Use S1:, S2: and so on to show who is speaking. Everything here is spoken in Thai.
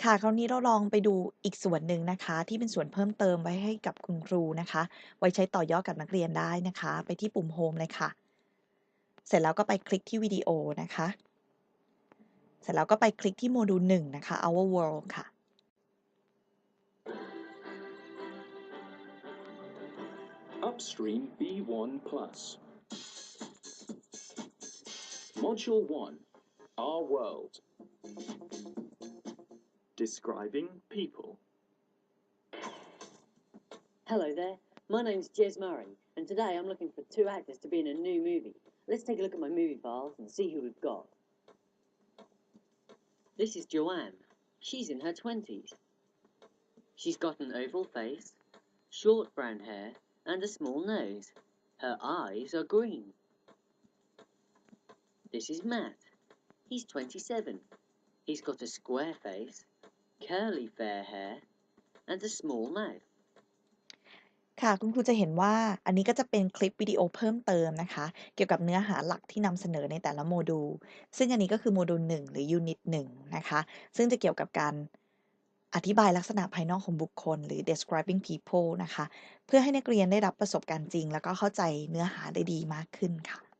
S1: ค่ะ คราวนี้เราลองไปดูอีกส่วนหนึ่งนะคะ ที่เป็นส่วนเพิ่มเติมไว้ให้กับคุณครูนะคะ ไว้ใช้ต่อยอดกับนักเรียนได้นะคะ ไปที่ปุ่ม Home เลยค่ะ เสร็จแล้วก็ไปคลิกที่วิดีโอนะคะ เสร็จแล้วก็ไปคลิกที่โมดูล1นะคะ Our World ค่ะ
S2: Upstream B1 Plus. Module 1 Our World. Describing people.
S3: Hello there, my name's Jez Murray, and today I'm looking for two actors to be in a new movie. Let's take a look at my movie files and see who we've got. This is Joanne. She's in her 20s. She's got an oval face, short brown hair, and a small nose. Her eyes are green. This is Matt. He's 27. He's got a square face, curly fair hair, and a small mouth.
S1: ค่ะ คุณครูจะเห็นว่าอันนี้ก็จะเป็นคลิปวิดีโอเพิ่มเติมนะคะ เกี่ยวกับเนื้อหาหลักที่นำเสนอในแต่ละโมดูล ซึ่งอันนี้ก็คือโมดูล 1 หรือยูนิต1นะคะ ซึ่งจะเกี่ยวกับการอธิบายลักษณะภายนอกของบุคคล หรือ describing people นะคะ เพื่อให้นักเรียนได้รับประสบการณ์จริง แล้วก็เข้าใจเนื้อหาได้ดีมากขึ้นค่ะ